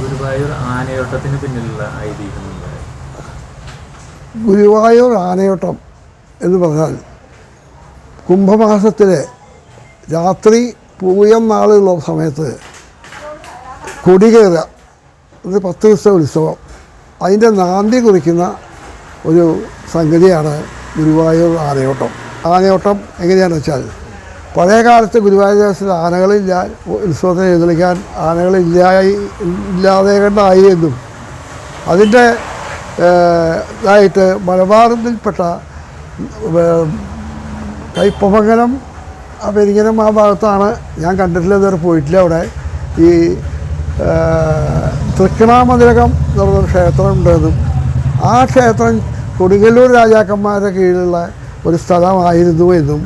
ഗുരുവായൂർ ആനയോട്ടത്തിന് പിന്നിലുള്ള ഐതിഹ്യം? ഗുരുവായൂർ ആനയോട്ടം എന്ന് പറഞ്ഞാൽ കുംഭമാസത്തിലെ രാത്രി പൂയം നാളുള്ള സമയത്ത് കൊടികേറുക ഒരു പത്ത് ദിവസത്തെ ഉത്സവം. അതിന്റെ നാന്തി കുറിക്കുന്ന ഒരു സംഗതിയാണ് ഗുരുവായൂർ ആനയോട്ടം. ആനയോട്ടം എങ്ങനെയാണെന്ന് വെച്ചാൽ പഴയ കാലത്ത് ഗുരുവായൂർ ദേവസ്ഥയിൽ ആനകളില്ല ഉത്സവത്തിന് എഴുന്നള്ളിക്കാൻ ആനകളില്ലായി ഇല്ലാതെ കണ്ടായി എന്നും അതിന്റെ ഇതായിട്ട് മലബാറിൽപ്പെട്ട കൈപ്പമംഗലം പെരിങ്ങനം ആ ഭാഗത്താണ് ഞാൻ കണ്ടിട്ടില്ല ഇതുവരെ പോയിട്ടില്ല അവിടെ. ഈ ഏഹ്, തൃക്കണാമതിലകം എന്ന് പറഞ്ഞൊരു ക്ഷേത്രം ഉണ്ടെന്നും ആ ക്ഷേത്രം കൊടുങ്ങല്ലൂർ രാജാക്കന്മാരുടെ കീഴിലുള്ള ഒരു സ്ഥലമായിരുന്നു എന്നും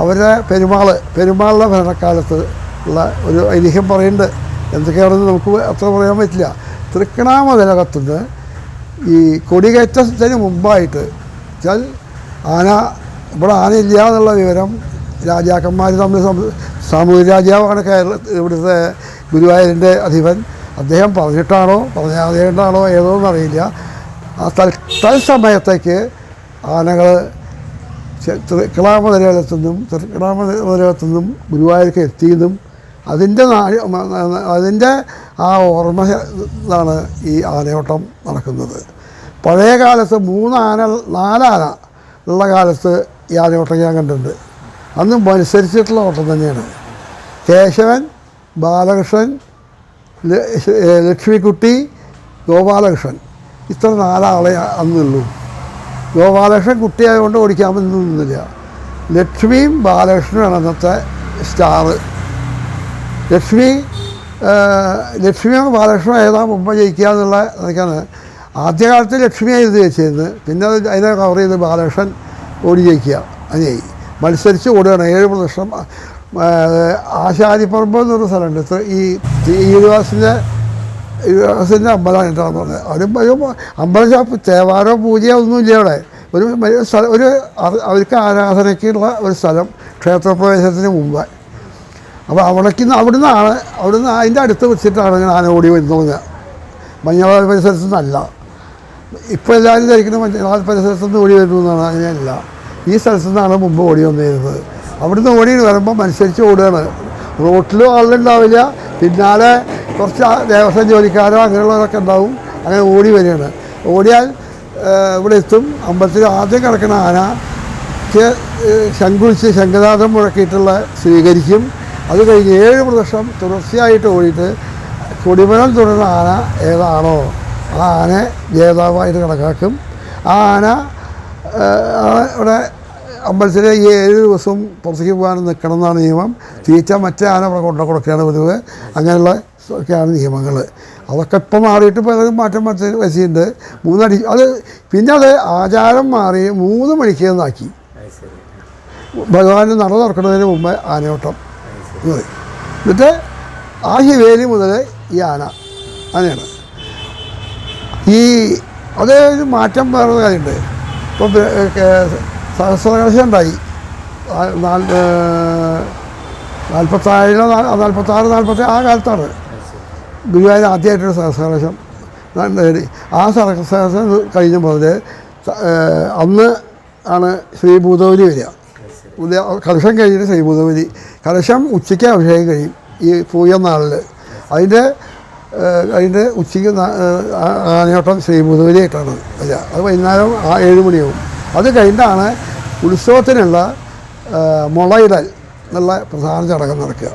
അവരുടെ പെരുമാൾ പെരുമാളുടെ ഭരണക്കാലത്ത് ഉള്ള ഒരു ഐതിഹ്യം പറയുന്നുണ്ട്. എന്തൊക്കെയാണെന്ന് നമുക്ക് അത്ര പറയാൻ പറ്റില്ല. തൃക്കണാമതിലകത്തുനിന്ന് ഈ കൊടികയറ്റത്തിന് മുമ്പായിട്ട് വെച്ചാൽ ആന ഇവിടെ ആനയില്ല എന്നുള്ള വിവരം രാജാക്കന്മാർ തമ്മിൽ സാമൂഹ്യ രാജാവാണ് കേരള ഇവിടുത്തെ ഗുരുവായൂരിന്റെ അധിപൻ. അദ്ദേഹം പറഞ്ഞിട്ടാണോ പറഞ്ഞാതേണ്ടാണോ ഏതോ എന്നറിയില്ല ആ തൽ തൽസമയത്തേക്ക് ആനകൾ തൃക്കിളാമതിരകത്തുനിന്നും തൃക്കിളാമതിരകത്തുനിന്നും ഗുരുവായൂർക്ക് എത്തിയതും അതിന്റെ അതിന്റെ ആ ഓർമ്മ ഇതാണ് ഈ ആനയോട്ടം നടക്കുന്നത്. പഴയ കാലത്ത് മൂന്നാന നാലാന ഉള്ള കാലത്ത് ഈ ആനയോട്ടം ഞാൻ കണ്ടിട്ടുണ്ട്. അന്ന് മത്സരിച്ചിട്ടുള്ള ഓട്ടം തന്നെയാണ്. കേശവൻ ബാലകൃഷ്ണൻ ലക്ഷ്മിക്കുട്ടി ഗോപാലകൃഷ്ണൻ. ഇത്ര നാലാളെ അന്നുള്ളൂ. ഗോപാലകൃഷ്ണൻ കുട്ടിയായതുകൊണ്ട് ഓടിക്കാൻ നിന്നില്ല ലക്ഷ്മിയും ബാലകൃഷ്ണനുമാണ് അന്നത്തെ സ്റ്റാറ്. ലക്ഷ്മി ലക്ഷ്മിയാണ് ലക്ഷ്മിയോ ബാലകൃഷ്ണനോ ഏതാ മുമ്പ് ജയിക്കുക എന്നുള്ള അതൊക്കെയാണ്. ആദ്യകാലത്ത് ലക്ഷ്മിയായിരുന്നു ജയിച്ചിരുന്നത് പിന്നെ അത് അതിനെ കവർ ചെയ്ത് ബാലകൃഷ്ണൻ ഓടി ജയിക്കുക. അങ്ങനെയായി. മത്സരിച്ച് ഓടുകയാണ്. ഏഴ് പ്രദർശനം ആശാരിപ്പറമ്പ് എന്നൊരു സ്ഥലമുണ്ട്. ഈ ഈരുവാസിന്റെ ഈരുവാസിന്റെ അമ്പലമാണ് കേട്ടോ പറഞ്ഞത്? അവിടെ ഒരു അമ്പലം തേവാരോ പൂജയോ ഒന്നുമില്ല അവിടെ. ഒരു സ്ഥലം ഒരു അവർക്ക് ആരാധനയ്ക്കുള്ള ഒരു സ്ഥലം ക്ഷേത്രപ്രവേശനത്തിന് മുമ്പ്. അപ്പോൾ അവിടേക്ക് അവിടുന്നാണ് അവിടുന്ന് അതിന്റെ അടുത്ത് വെച്ചിട്ടാണ് ഞാൻ ആന ഓടി വരുന്നത്. മഞ്ഞളാൽ പരിസരത്തു നിന്നല്ല ഇപ്പോൾ എല്ലാവരും ധരിക്കുന്ന മഞ്ഞളാൽ പരിസരത്തു നിന്ന് ഓടി വരുന്നു എന്നാണ് അങ്ങനെയല്ല. ഈ സ്ഥലത്തു നിന്നാണ് മുമ്പ് ഓടി വന്നിരുന്നത്. അവിടുന്ന് ഓടി വരുമ്പോൾ മനുസരിച്ച് ഓടുകയാണ്. റോട്ടിലും ആളുണ്ടാവില്ല. പിന്നാലെ കുറച്ച് ദേവസ്വം ജോലിക്കാരോ അങ്ങനെയുള്ളവരൊക്കെ ഉണ്ടാവും. അങ്ങനെ ഓടി വരികയാണ്. ഓടിയാൽ ഇവിടെ എത്തും. അമ്പലത്തിൽ ആദ്യം കിടക്കുന്ന ആന ശംഖുളിച്ച് ശംഖനാഥം മുഴക്കിയിട്ടുള്ള സ്വീകരിക്കും. അത് കഴിഞ്ഞ് ഏഴ് പ്രദക്ഷം തുടർച്ചയായിട്ട് ഓടിയിട്ട് കൊടിമരം തുടരുന്ന ആന ഏതാണോ ആ ആന ജേതാവായിട്ട് കണക്കാക്കും. ആ ആന ഇവിടെ അമ്പലത്തിലെ ഈ ഏഴ് ദിവസവും പുറത്തേക്ക് പോകാൻ നിൽക്കണം എന്നാണ് നിയമം. തീറ്റ മറ്റേ ആന ഇവിടെ കൊണ്ടു കൊടുക്കുകയാണ് പതിവ്. അങ്ങനെയുള്ള ഒക്കെയാണ് നിയമങ്ങൾ. അതൊക്കെ ഇപ്പം മാറിയിട്ട് ഇപ്പോൾ അത് മാറ്റം വച്ച് വെച്ചിട്ടുണ്ട്. മൂന്നടി അത് പിന്നെ അത് ആചാരം മാറി മൂന്ന് മണിക്ക് എന്നാക്കി ഭഗവാന് നട തുറക്കുന്നതിന് മുമ്പ് ആനയോട്ടം. എന്നിട്ട് ആ ശിവേലി മുതൽ ഈ ആന. അങ്ങനെയാണ്. ഈ അത് മാറ്റം വേറെ കാര്യമുണ്ട്. ഇപ്പം സഹസ്രകലശം ഉണ്ടായി. നാൽപ്പത്താറിലോ നാൽപ്പത്താറ് നാൽപ്പത്തി ആ കാലത്താണ്. ഗുരുവായൂർ ആദ്യമായിട്ടൊരു സഹസ്രകലശം നേടി. ആ സഹസ്രകലശം കഴിഞ്ഞ അന്ന് ആണ് ശ്രീ ഭൂതവലി വരിക. ഉദയ കലശം കഴിഞ്ഞിട്ട് ശ്രീ ഭൂതവലി കലശം ഉച്ചയ്ക്ക് അഭിഷേകം കഴിയും ഈ പൂയ നാളിൽ അതിന്റെ അതിന്റെ ഉച്ചയ്ക്ക് ആനയോട്ടം ശ്രീ ഭൂതവലിയായിട്ടാണ് വരിക. അത് വൈകുന്നേരം ആ ഏഴ് മണിയാവും. അത് കഴിഞ്ഞിട്ടാണ് ഉത്സവത്തിനുള്ള മുളയിടൽ എന്നുള്ള പ്രധാന ചടങ്ങ് നടക്കുക.